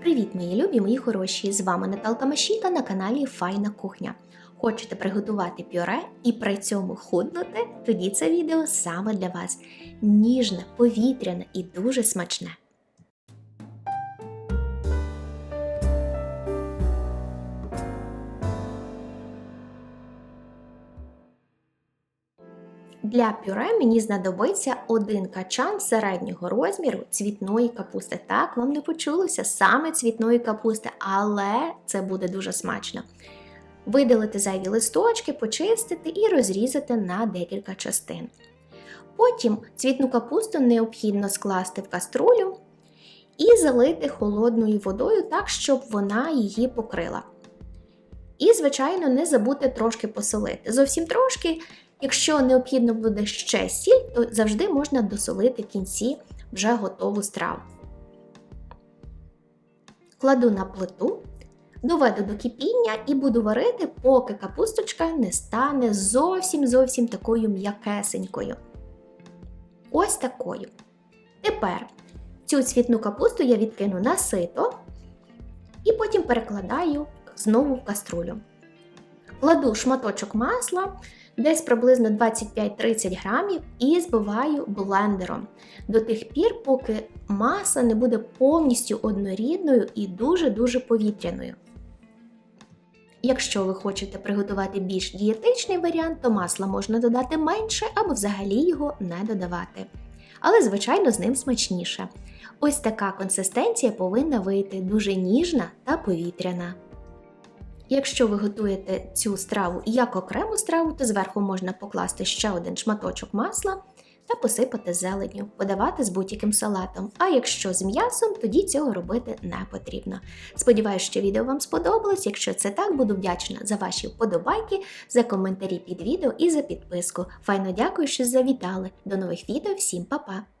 Привіт, мої любі, мої хороші! З вами Наталка Машіта на каналі Файна Кухня. Хочете приготувати пюре і при цьому худнути? Тоді це відео саме для вас. Ніжне, повітряне і дуже смачне. Для пюре мені знадобиться один качан середнього розміру цвітної капусти. Так, вам не почулося саме цвітної капусти, але це буде дуже смачно. Видалити зайві листочки, почистити і розрізати на декілька частин. Потім цвітну капусту необхідно скласти в каструлю і залити холодною водою так, щоб вона її покрила. І, звичайно, не забудьте трошки посолити. Зовсім трошки. Якщо необхідно буде ще сіль, то завжди можна досолити в кінці вже готову страву. Кладу на плиту, доведу до кипіння і буду варити, поки капусточка не стане зовсім зовсім такою м'якесенькою. Ось такою. Тепер цю цвітну капусту я відкину на сито і потім перекладаю знову в каструлю. Кладу шматочок масла, десь приблизно 25-30 грамів, і збиваю блендером до тих пір, поки маса не буде повністю однорідною і дуже-дуже повітряною. Якщо ви хочете приготувати більш дієтичний варіант, то масла можна додати менше або взагалі його не додавати. Але, звичайно, з ним смачніше. Ось така консистенція повинна вийти дуже ніжна та повітряна. Якщо ви готуєте цю страву як окрему страву, то зверху можна покласти ще один шматочок масла та посипати зеленню, подавати з будь-яким салатом. А якщо з м'ясом, тоді цього робити не потрібно. Сподіваюсь, що відео вам сподобалось. Якщо це так, буду вдячна за ваші вподобайки, за коментарі під відео і за підписку. Файно дякую, що завітали. До нових відео, всім па-па!